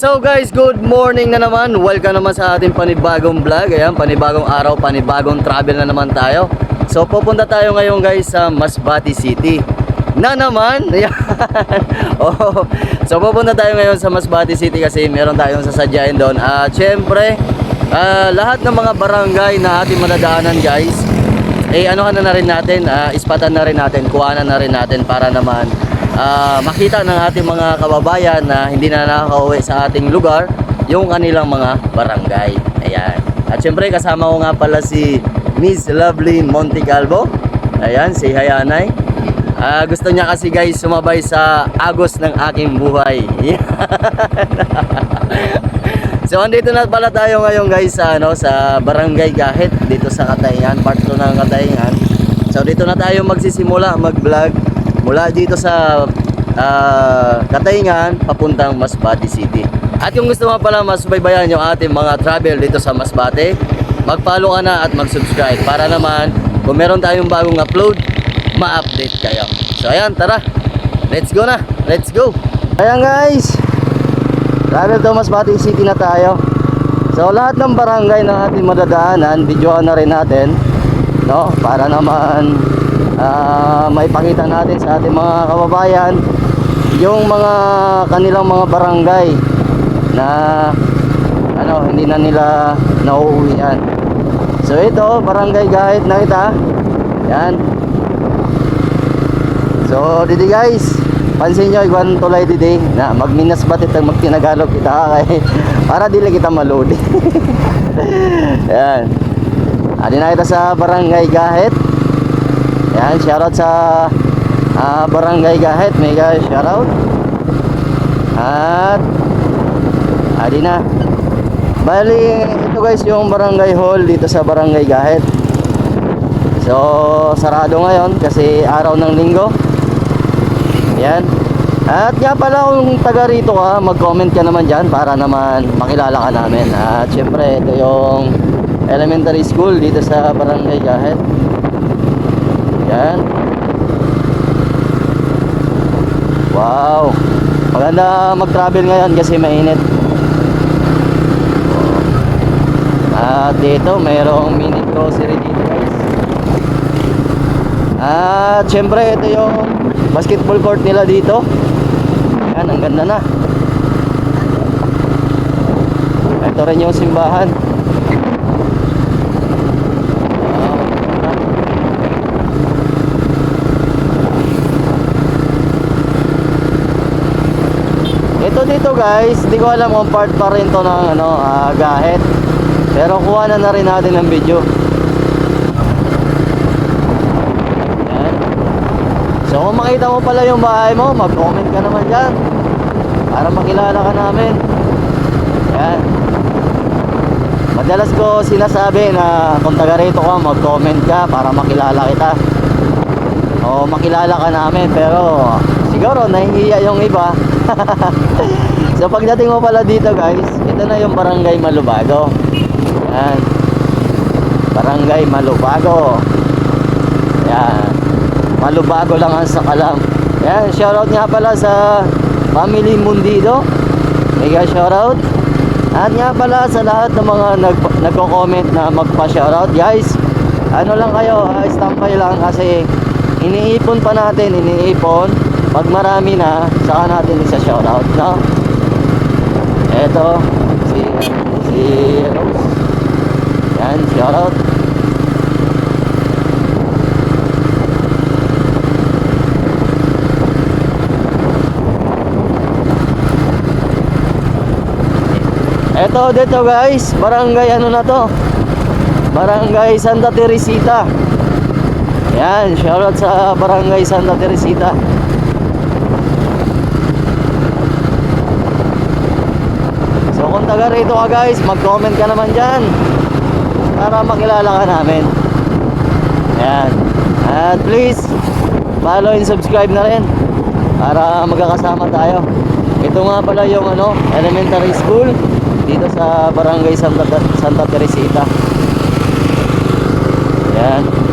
So guys, good morning na naman. Welcome naman sa ating panibagong vlog. Ayan, panibagong araw, panibagong travel na naman tayo. So pupunta tayo ngayon guys sa Masbate City. Na naman. Oh. So pupunta tayo ngayon sa Masbate City kasi meron tayong sasadyain doon. At syempre, ah, lahat ng mga barangay na ating madadaanan guys, eh ano na rin natin, ah, ispatan na rin natin, kuhanan na rin natin para naman ah, makita ng ating mga kababayan na hindi na nakakauwi sa ating lugar yung kanilang mga barangay. Ayan. At syempre kasama ko nga pala si Miss Lovely Monticalvo. Ayan, si Hayanay. Ah, gusto niya kasi guys sumabay sa agos ng aking buhay. So andito na pala tayo ngayon guys sa ano sa Barangay Gahit dito sa Katayngan, part 2 ng Katayngan. So dito na tayo magsisimula mag-vlog mula dito sa ah, Katayngan papuntang Masbate City. At kung gusto mo pala masubaybayan yung ating mga travel dito sa Masbate, mag-follow ka na at mag-subscribe para naman kung meron tayong bagong upload, ma-update kayo. So ayan, tara. Let's go na. Let's go. Ayan guys. Travel to Masbate City na tayo. So lahat ng barangay na ating madadaanan, videoan na rin natin, no? Para naman ah, maipakita natin sa ating mga kababayan yung mga kanilang mga barangay na ano, hindi na nila nauuwian. So ito, barangay Gahit na kita. Yan. So, didi guys, pansin nyo, iwan tulay didi na magminas ba't itang magtinagalog kita kay para dili kita maludi. Yan. Adi na kita sa Barangay Gahit. Yan, shoutout sa ah, Barangay Gahit. Mega shoutout. At adi na. Bali, ito guys yung Barangay Hall dito sa Barangay Gahit. So, sarado ngayon kasi araw ng linggo. Yan. At nga pala kung taga rito ka, mag-comment ka naman dyan para naman makilala ka namin. At syempre, ito yung elementary school dito sa Barangay Gahit. Yan. Wow. Maganda mag-travel ngayon kasi mainit. At dito, mayroong mini grocery dito guys. At syempre, ito yung basketball court nila dito. Yan, ang ganda na. Ito rin yung simbahan. Wow, ganda. Ito dito guys, hindi ko alam kung part pa rin to ng ano, ah, gahit. Pero kuha na na rin natin ng video. Yan. So kung makita mo pala yung bahay mo, mag-comment ka naman dyan. Para makilala ka namin. Yan. Madalas ko sinasabi na kung taga rito ka, mag-comment ka para makilala kita. O makilala ka namin pero siguro nahihiya yung iba. so pagdating mo pala dito guys, ito na yung barangay Malubago. Yan. Barangay Malubago. Yan. Malubago lang ang sakalam. Yan, shoutout nga pala sa Family Mundido. Mega shoutout. At nga pala sa lahat ng mga nag nagko-comment na magpa-shoutout, guys. Ano lang kayo, ah, standby lang kasi iniipon pa natin, iniipon. Pag marami na, saka natin isa shoutout, no? Eto, si si Rose. Yan, shoutout. Eto dito guys, barangay ano na to? Barangay Santa Teresita. Yan, shoutout sa barangay Santa Teresita. So kung taga rito ka guys, mag-comment ka naman dyan para makilala ka namin. Yan. At please, follow and subscribe na rin para magkakasama tayo. Ito nga pala yung ano, elementary school dito sa Barangay Santa, Santa Teresita. Yan.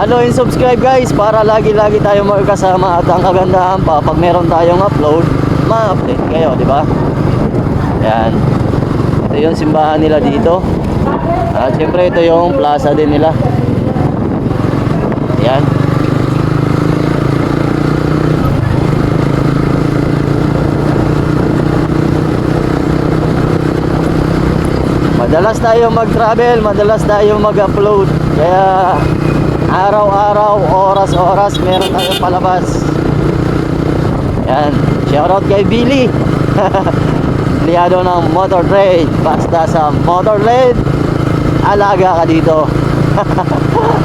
Follow and subscribe guys para lagi-lagi tayo magkasama at ang kagandahan pa pag meron tayong upload, ma-update kayo, di ba? Yan. Ito yung simbahan nila dito. At syempre ito yung plaza din nila. Yan. Madalas tayo mag-travel, madalas tayo mag-upload. Kaya araw-araw, oras-oras meron tayong palabas. Yan. Shoutout kay Billy. Empleyado ng motor trade. Basta sa motor trade, alaga ka dito.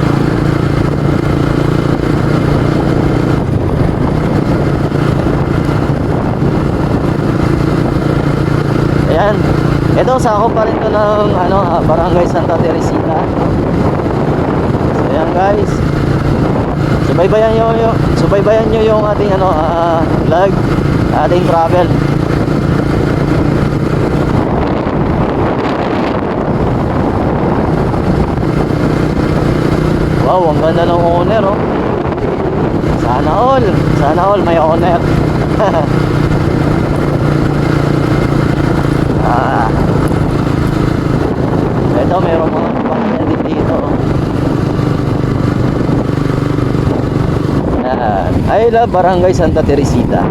Ayan. Ito, sakop pa rin to ng ano, ah, Barangay Santa Teresita. Guys. Subaybayan nyo yung, subaybayan nyo yung ating ano, ah, vlog, ating travel. Wow, ang ganda ng owner, oh. Sana all, sana all may owner. Ah. Ito, meron mga bahay din dito. Yan. Ay, la, Barangay Santa Teresita.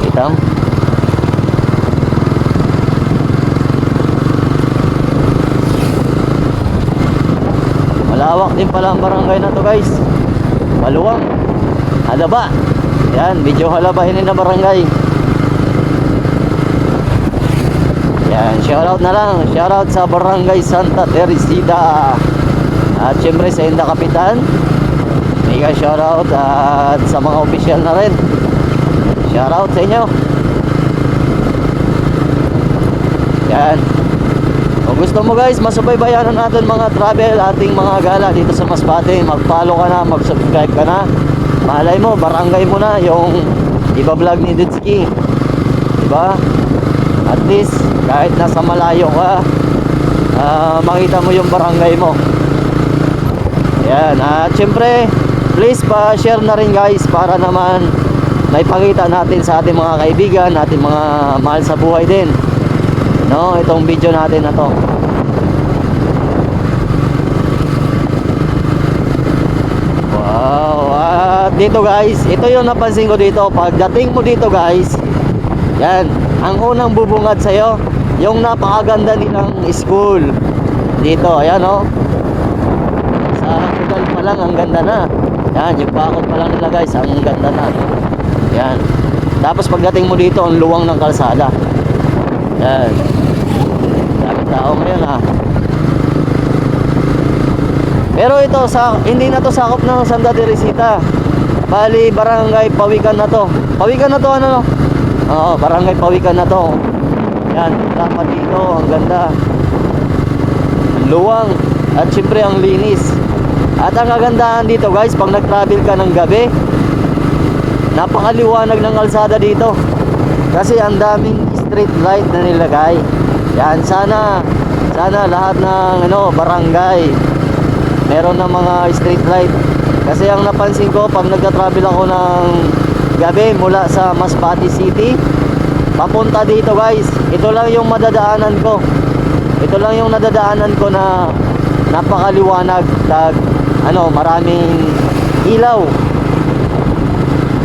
Kita? Malawak din pala ang barangay na to guys. Maluwang. Halaba. Yan, medyo halabahin na barangay. Yan, shoutout na lang. Shoutout sa Barangay Santa Teresita. At syempre sa Inda Kapitan. Mega shoutout at sa mga opisyal na rin. Shoutout sa inyo. Yan. Kung gusto mo guys, masubaybayanan natin mga travel, ating mga gala dito sa Masbate. Mag-follow ka na, mag-subscribe ka na. Malay mo, barangay mo na yung iba-vlog ni Dutski. Diba? At least, kahit nasa malayo ka, ah, makita mo yung barangay mo. Yan. At syempre, please pa-share na rin guys para naman maipakita natin sa ating mga kaibigan, ating mga mahal sa buhay din. No, itong video natin na to. Wow. At dito guys, ito yung napansin ko dito. Pagdating mo dito guys, yan, ang unang bubungad sa'yo, yung napakaganda nilang school. Dito, ayan o. Sa hotel pa lang, ang ganda na. Yan, yung bakod pa lang nila guys, ang ganda na. Yan. Tapos pagdating mo dito, ang luwang ng kalsada. Yan. Dami tao ngayon ha. Pero ito, sa, hindi na to sakop ng Santa Teresita. Bali, barangay Pawikan na to. Pawikan na to, ano no? Oo, barangay Pawikan na to. Yan, dapat dito, ang ganda. Ang luwang. At syempre, ang linis. At ang kagandahan dito guys, pag nag-travel ka ng gabi, napakaliwanag ng kalsada dito. Kasi ang daming street light na nilagay. Yan, sana, sana lahat ng ano, barangay, meron ng mga street light. Kasi ang napansin ko, pag nagka-travel ako ng gabi mula sa Masbate City, papunta dito guys, ito lang yung madadaanan ko. Ito lang yung nadadaanan ko na napakaliwanag, tag, ano, maraming ilaw.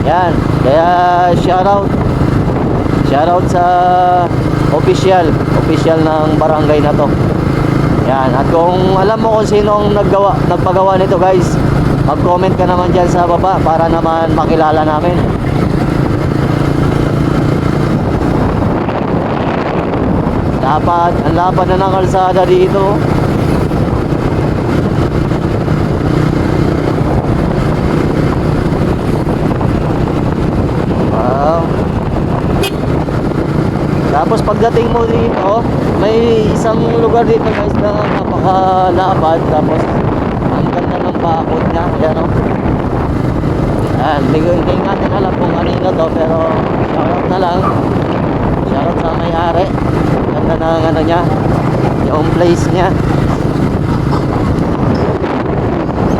Yan, kaya shoutout Shoutout sa official, official ng barangay na to. Yan, at kung alam mo kung sino ang naggawa, nagpagawa nito guys, mag-comment ka naman dyan sa baba para naman makilala namin. Dapat, ang lapad na ng kalsada dito. Wow. Tapos pagdating mo dito, may isang lugar dito guys na napakalapad. Tapos ang ganda ng bakod niya. Ayan o. Ayan, hindi, natin alam kung kanino to pero shoutout na lang. Shoutout sa may-ari. Ganda ng ano niya. Yung place niya.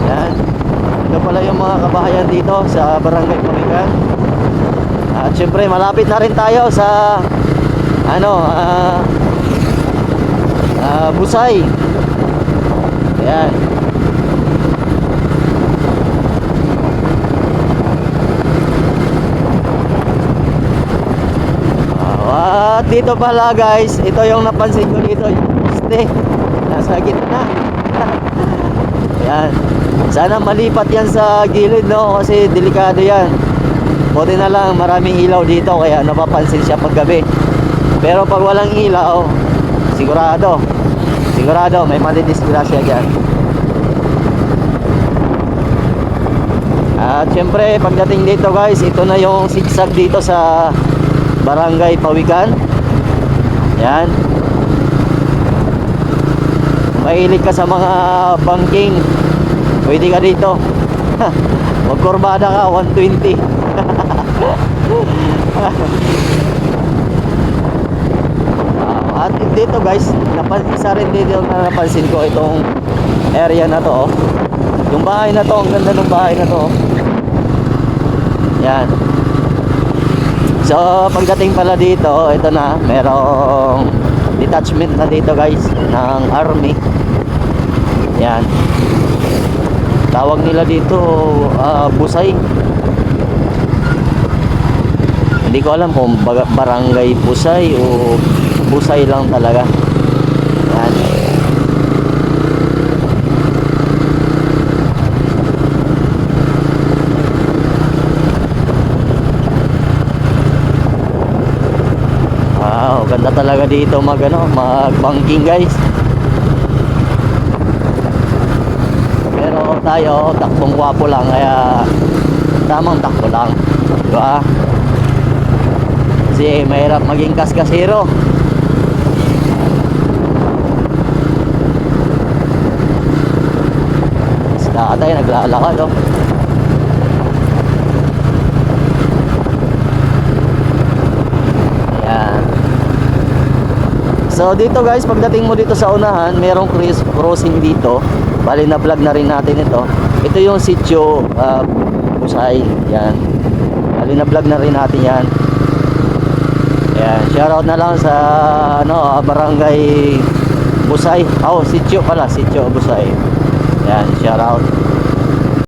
Ayan. pala yung mga kabahayan dito sa Barangay Pamigan. At syempre malapit na rin tayo sa ano ah ah, Busay. Ayan. Ah, At dito pala guys, ito yung napansin ko dito, yung poste. Nasa gitna. Yan. Sana malipat yan sa gilid no kasi delikado yan. Buti na lang maraming ilaw dito kaya napapansin siya pag gabi. Pero pag walang ilaw, sigurado. Sigurado may madidisgrasya dyan. At syempre pagdating dito guys, ito na yung sigsag dito sa Barangay Pawikan. Yan. Mahilig ka sa mga banking. Pwede ka dito. Magkurbada ka 120. At dito guys, napansin isa rin dito na napansin ko itong area na to. oh. Yung bahay na to, ang ganda ng bahay na to. oh. Yan. So, pagdating pala dito, ito na, merong detachment na dito guys, ng army. Yan. Tawag nila dito, ah, busay. Hindi ko alam kung barangay busay o busay lang talaga. Yan. Wow, ganda talaga dito mag ano, mag banking guys. Pero tayo, takbong kwapo lang kaya tamang takbo lang. Di ba? Kasi mahirap maging kaskasero. Tatay naglalakad oh. Ayan. So dito guys, pagdating mo dito sa unahan, merong cross- crossing dito. Bali na vlog na rin natin ito. Ito yung sitio uh, Busay. Yan. Bali na vlog na rin natin yan. Yan. Shoutout na lang sa ano, barangay Busay. Oh, sitio pala, sitio Busay. Yan, shoutout.